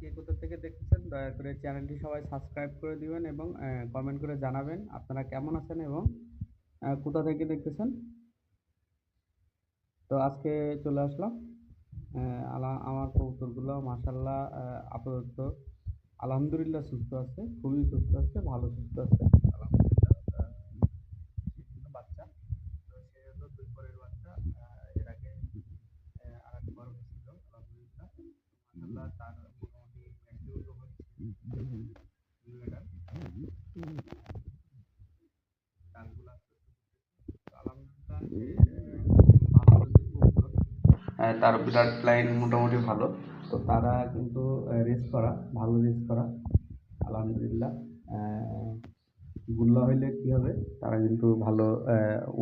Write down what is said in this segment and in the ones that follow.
কে কোথা থেকে দেখছেন, দয়া করে চ্যানেলটি সবাই সাবস্ক্রাইব করে দিবেন এবং কমেন্ট করে জানাবেন আপনারা কেমন আছেন এবং কোথা থেকে দেখতেছেন? তো আজকে চলে আসলাম। আমার কবুতরগুলো মাসাল্লাহ আপাতত আলহামদুলিল্লাহ সুস্থ আছে, খুবই সুস্থ আছে, ভালো সুস্থ আছে। বাচ্চা তো সে বাচ্চা এর আগে আর একবার তার তার ব্লাড লাইন মোটামুটি ভালো। তো তারা কিন্তু রেস করা, ভালো রেস করা। আলহামদুলিল্লাহ। গুল্লা হইলে কি হবে? তারা কিন্তু ভালো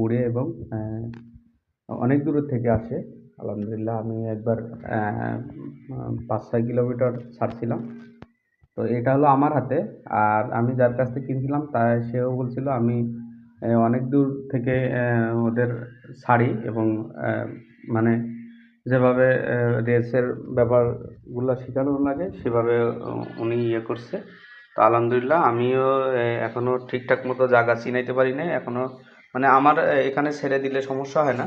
উড়ে এবং অনেক দূর থেকে আসে। আলহামদুলিল্লাহ, আমি একবার পাঁচ ছয় কিলোমিটার ছাড়ছিলাম। তো এটা হলো আমার হাতে। আর আমি যার কাছ থেকে কিনছিলাম, তাই সেও বলছিল, আমি অনেক দূর থেকে ওদের ছাড়ি এবং মানে যেভাবে রেসের ব্যাপারগুলো শেখানো লাগে, সেভাবে উনি ইয়ে করছে। তো আলহামদুলিল্লাহ, আমিও এখনও ঠিকঠাক মতো জায়গা চিনাইতে পারি না এখনও মানে আমার এখানে ছেড়ে দিলে সমস্যা হয় না।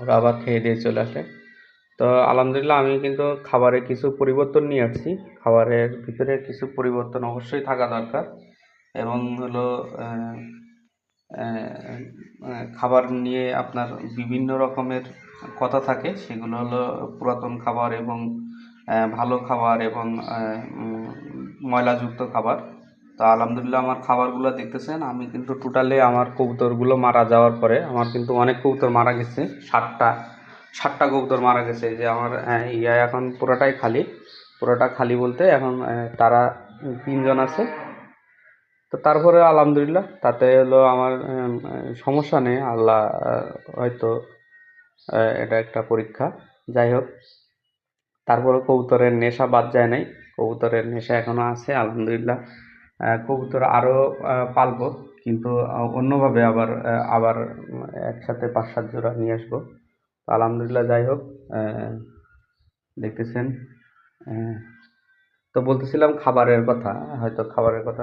ওরা আবার খেয়ে দিয়ে চলে আসে। তো আলহামদুলিল্লাহ আমি কিন্তু খাবারে কিছু পরিবর্তন নিয়ে আসছি। খাবারের ভিতরে কিছু পরিবর্তন অবশ্যই থাকা দরকার এবং হলো খাবার নিয়ে আপনার বিভিন্ন রকমের কথা থাকে। সেগুলো হলো পুরাতন খাবার এবং ভালো খাবার এবং ময়লাযুক্ত খাবার। তো আলহামদুলিল্লাহ আমার খাবারগুলো দেখতেছেন। আমি কিন্তু টোটালি আমার কবুতরগুলো মারা যাওয়ার পরে, আমার কিন্তু অনেক কবুতর মারা গেছে ষাটটা ষাটটা কবুতর মারা গেছে যে আমার ইয়া এখন পুরোটাই খালি। পুরোটা খালি বলতে এখন তারা তিনজন আছে। তো তারপরে আলহামদুলিল্লাহ, তাতে হলো আমার সমস্যা নেই, আল্লাহ হয়তো এটা একটা পরীক্ষা, যাই হোক। তারপরে কবুতরের নেশা বাদ যায় নাই, কবুতরের নেশা এখনও আছে, আলহামদুলিল্লাহ। কবুতর আরও পালবো, কিন্তু অন্যভাবে আবার আবার একসাথে পাঁচ সাত জোড়া নিয়ে আসব। আলহামদুলিল্লাহ যাই হোক দেখতেছেন তো বলতেছিলাম খাবারের কথা হয়তো খাবারের কথা